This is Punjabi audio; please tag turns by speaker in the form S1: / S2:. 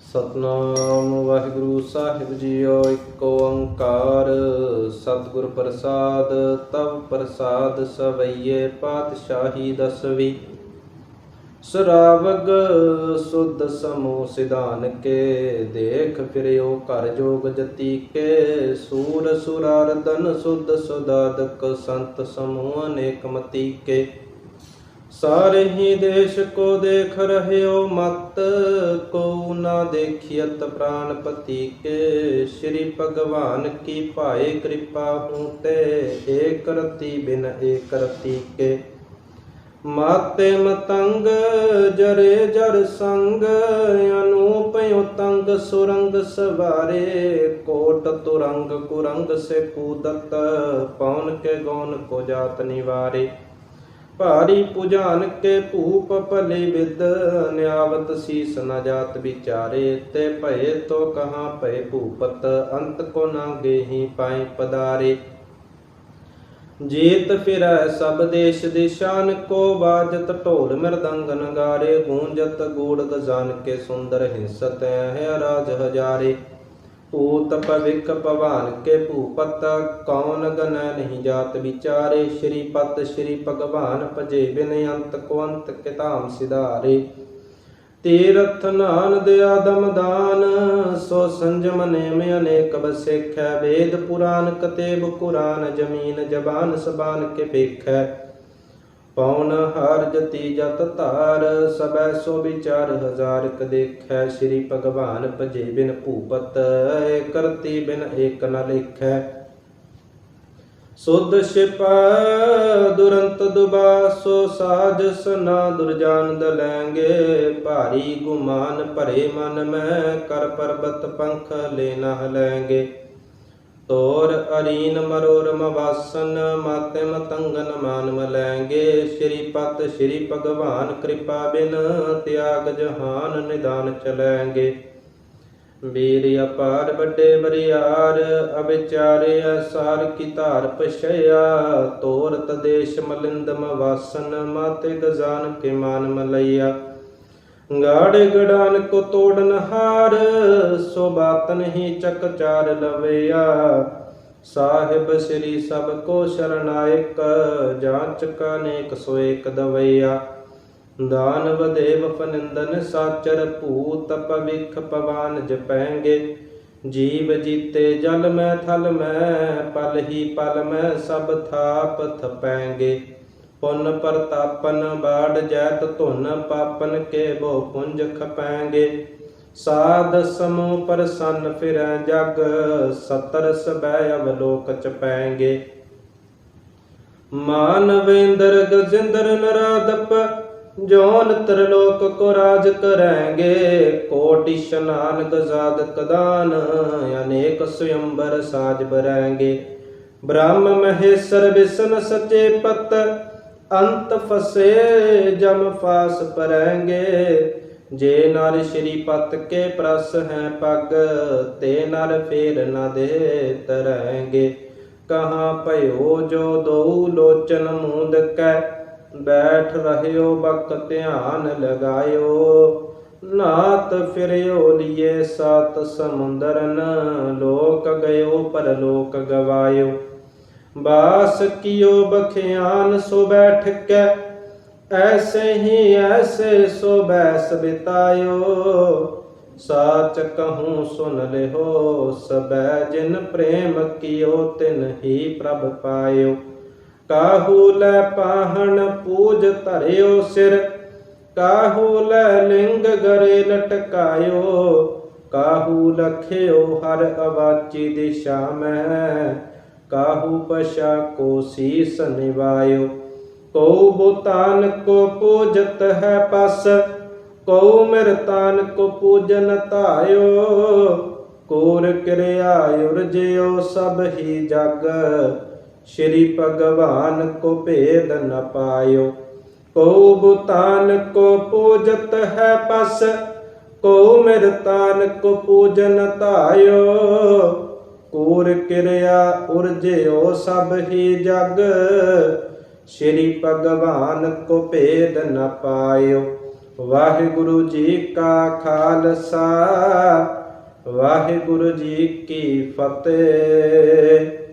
S1: ਸਤਨਾਮ ਵਾਹਿਗੁਰੂ ਸਾਹਿਬ ਜੀਓ, ਇੱਕ ਓੰਕਾਰ। ਸਤਿਗੁਰ ਪ੍ਰਸਾਦ, ਤਵ ਪ੍ਰਸਾਦ ਸਵਈਏ ਪਾਤਸ਼ਾਹੀ ਦਸਵੀ। ਸਰਾਵਗ ਸੁਧ ਸਮੂਹ ਸਿਧਾਨ ਕੇ, ਦੇਖ ਫਿਰਿਓ ਘਰ ਜੋਗ ਜਤੀ ਕੇ। ਸੂਰ ਸੁਰਾਰਦਨ ਸੁਧ ਸੁਦਾਦਕ ਸੰਤ ਸਮੂਹ ਅਨੇਕ ਮਤੀ ਕੇ। ਸਾਰੇ ਹੀ ਦੇਸ਼ ਕੋ ਦੇਖ ਰਹਿਓ ਮਤ ਕੋ ਨਾ ਦੇਖਿਅਤ ਪ੍ਰਾਨਪਤੀ ਕੇ ਸ੍ਰੀ ਭਗਵਾਨ ਕੀ ਭਾਏ ਕਿਰਪਾ ਹੂੰ ਤੇ ਏਕ ਰਤੀ ਬਿਨ ਏਕ ਰਤੀ ਕੇ ਮਾਤੇ ਮਤੰਗ, ਜਰੇ ਜਰ ਸੰਗ, ਅਨੂਪ ਉਤੰਗ ਸੁਰੰਗ ਸਵਾਰੇ। ਕੋਟ ਤੁਰੰਗ ਕੁਰੰਗ ਸੇ ਕੂਦਤ, ਪੌਨ ਕੇ ਗੌਨ ਕੋ ਜਾਤ ਨਿਵਾਰੇ। ਭਾਰੀ ਪੁਜਾਨ ਕੇ ਭੂਪ ਭਲੇ ਵਿਦ ਨਿਆਵਤ ਸੀਸ ਨ ਜਾਤ ਵਿਚਾਰੇ, ਤੇ ਭਏ ਤੋ ਕਹਾਂ ਭਏ ਭੂਪਤ, ਅੰਤ ਕੋ ਨਾ ਗੇਹੀ ਪਾਏ ਪਦਾਰੇ। ਜੀਤ ਫਿਰੈ ਸਭ ਦੇਸ਼ ਦਿਸ਼ਾਨ ਕੋ, ਬਾਜਤ ਢੋਲ ਮਿਰਦੰਗ ਨਗਾਰੇ, ਗੂੰਜਤ ਗੂੜ ਗਜ਼ਾਨ ਕੇ ਸੁੰਦਰ ਹਿੰਸਤ ਹੈ ਰਾਜ ਹਜਾਰੇ। ਪੂਤ ਪਵਿਕ ਭਵਾਨ ਕੇ ਭੂਪਤ, ਕੌਣ ਗਨੈ ਨਹੀਂ ਜਾਤ ਵਿਚਾਰੇ? ਸ਼੍ਰੀ ਪਤ ਸ਼੍ਰੀ ਭਗਵਾਨ ਭਜੇ ਬਿਨ ਅੰਤ ਕੋ ਅੰਤ ਕਿਤਾਮ ਸਿਧਾਰੇ। ਤੀਰਥ ਨਾਨ ਦਿਆਦਮ ਦਾਨ, ਸੋ ਸੰਜਮ ਨੇਮ ਅਨੇਕ ਬਸੇਖੈ ਵੇਦ ਪੁਰਾਨ ਕਤੇਬ ਕੁਰਾਨ, ਜਮੀਨ ਜਬਾਨ ਸਬਾਨ ਕੇ ਵੇਖੈ। ਪੌਣ ਹਰ ਜਤੀ ਜਤ ਧਾਰ ਸਬੈ ਸੋ ਵਿਚਾਰ ਹਜ਼ਾਰ ਕ ਦੇਖੈ, ਸ੍ਰੀ ਭਗਵਾਨ ਭਜੇ ਬਿਨ ਭੂਪਤ ਕਰਤੀ ਬਿਨ ਏਕ ਨ ਲੇਖੈ। ਸੁਧ ਛਿਪਾ ਦੁਰੰਤ ਦੁਬਾਸੋ ਸਾਜਸ ਨਾ ਦੁਰਜਾਨ ਦਲੈਂਗੇ, ਭਾਰੀ ਗੁਮਾਨ ਭਰੇ ਮਨ ਮੈਂ, ਕਰ ਪਰਬਤ ਪੰਖ ਲੈ ਨਾ ਹਲੈਂਗੇ ਤੋਰ ਅਰੀਨ ਮਰੋਰ ਮਵਾਸਨ ਮਾਤੇ ਮਤੰਗਨ ਮਾਨ ਮਲੈਂਗੇ ਸ਼੍ਰੀ ਪਤ ਸ਼੍ਰੀ ਭਗਵਾਨ ਕਿਰਪਾ ਬਿਨ ਤਿਆਗ ਜਹਾਨ ਨਿਦਾਨ ਚਲੈਂਗੇ ਵੀਰ ਅਪਾਰ ਵੱਡੇ ਬਰਿਆਰ ਅਵਿਚਾਰੇ ਸਾਰ ਕੀ ਧਾਰ ਪਛਿਆ। ਤੋਰਤ ਦੇਸ਼ ਮਲਿੰਦ ਮਵਾਸਨ, ਮਾਤੇ ਗਜ਼ਾਨ ਕੇ ਮਾਨ ਮਲਈਆ ਗਾੜ ਗੜਾਨ ਕੋ ਤੋੜਨ ਹਾਰ, ਸੋ ਬਾਤ ਨਹੀਂ ਚੱਕ ਚਾਰ ਲਵਿਆ। ਸਾਹਿਬ ਸ੍ਰੀ ਸਭ ਕੋ ਸ਼ਰਨਾਇਕ ਜਾਂਚ ਕਾਨੇਕ ਸੋ ਏਕ ਦਵਈਆ। ਦਾਨਵ ਦੇਵ ਫਨਿੰਦਨ ਸਾਚਰ ਭੂਤ ਪਵਿਖ ਪਵਾਨ ਜਪੈਂਗੇ। ਜੀਵ ਜੀਤੇ ਜਲ ਮੈਂ ਥਲ ਮੈਂ, ਪਲ ਹੀ ਪਲ ਮੈਂ ਸਭ ਥਾਪ ਥਪੈਂਗੇ। ਪੁੰਨ ਪ੍ਰਤਾਪਨ, ਬਾੜ ਜੈਤ ਧੁਨ ਪਾਪਨ ਕੇ ਬੋ ਪੁੰਜ ਖਪੈਂਗੇ। ਸਾਧ ਸਮੂਹ ਪ੍ਰਸੰਨ ਫਿਰੈ ਜਗ ਸਤਰ ਸਬੈ ਅਵਲੋਕ ਚ ਪੈਂਗੇ ਮਾਨਵੇਂਦਰ ਗਜਿੰਦਰ ਨਰਾਦਪ ਜੋਨ ਤਰਲੋਕ ਕੋ ਰਾਜ ਕਰੈਂਗੇ। ਕੋਟਿ ਇਸ਼ਨਾਨ ਗਜ਼ਾਦ ਕਦਾਨ ਅਨੇਕ ਸੁਯੰਬਰ ਸਾਜ ਬਰੈਂਗੇ। ਬ੍ਰਹਮ ਮਹੇਸ਼ਰ ਵਿਸ਼ਨ ਸਚੇ ਪਤ ਅੰਤ ਫਸੇ ਜਮ ਫਾਸ ਪਰੈਂਗੇ ਜੇ ਨਰ ਸ਼੍ਰੀ ਪਤ ਕੇ ਪ੍ਰਸ ਹੈ ਪਗ, ਤੇ ਨਰ ਫੇਰ ਨ ਦੇ ਤਰੈਂਗੇ ਕਹਾਂ ਭਇਓ ਜੋ ਦੋ ਲੋਚਨ ਮੂੰਦ ਕੈ, ਬੈਠ ਰਹਿਓ ਬਕ ਧਿਆਨ ਲਗਾਇਓ। ਨਾਤ ਫਿਰਿਓ ਲਿਏ ਸਤ ਸਮੁੰਦਰਨ, ਲੋਕ ਗਇਓ ਪਰ ਲੋਕ ਗਵਾਇਓ। ਬਾਸ ਕੀਓ ਬਖਿਆਨ ਸੋ ਬੈਠ ਕੇ ਐਸੇ ਹੀ ਐਸੇ ਸੋ ਬੈਸ ਬਿਤਾਇਓ। ਸਾਚ ਕਹੂੰ ਸੁਨ ਲਿਓ ਸਬੈ ਜਿਨ ਪ੍ਰੇਮ ਕੀਓ, ਤਿਨ ਹੀ ਪ੍ਰਭ ਪਾਇਓ। ਕਾਹੂ ਲੈ ਪਾਹਣ ਪੂਜ ਧਰਿਓ ਸਿਰ, ਕਾਹੂ ਲੈ ਲਿੰਗ ਗਰੇ ਲਟਕਾਇਓ। ਕਾਹੂ ਲਖਿਓ ਹਰ ਅਵਾਚੀ ਦਿਸ਼ਾ ਮੈਂ ਕਾਹੂ ਪਸ਼ਾ ਕੋ ਸੀਸ ਨਿਵਾਇਓ? ਕੋ ਬੁਤਾਨ ਕੋ ਪੂਜਤ ਹੈ ਪਸ? ਕੋ ਮਿਰਤਾਨ ਕੋ ਪੂਜਨ ਧਾਇਓ? ਕੋਰ ਕਿਰਿਆ ਉਰਜਿਓ ਸਭ ਹੀ ਜਗ। ਸ਼੍ਰੀ ਭਗਵਾਨ ਕੋ ਭੇਦ ਨ ਪਾਇਓ। ਕੋ ਬੁਤਾਨ ਕੋ ਪੂਜਤ ਹੈ ਪਸ? ਕੋ ਮਿਰਤਾਨ ਕੋ ਪੂਜਨ ਧਾਇਓ? ਕੋਰ ਕਿਰਿਆ ਉਰਜਿਓ ਸਭ ਹੀ ਜਗ। ਸ਼੍ਰੀ ਭਗਵਾਨ ਕੋ ਭੇਦ ਨ ਪਾਇਓ। ਵਾਹਿਗੁਰੂ ਜੀ ਕਾ ਖਾਲਸਾ। ਵਾਹਿਗੁਰੂ ਜੀ ਕੀ ਫਤਿਹ।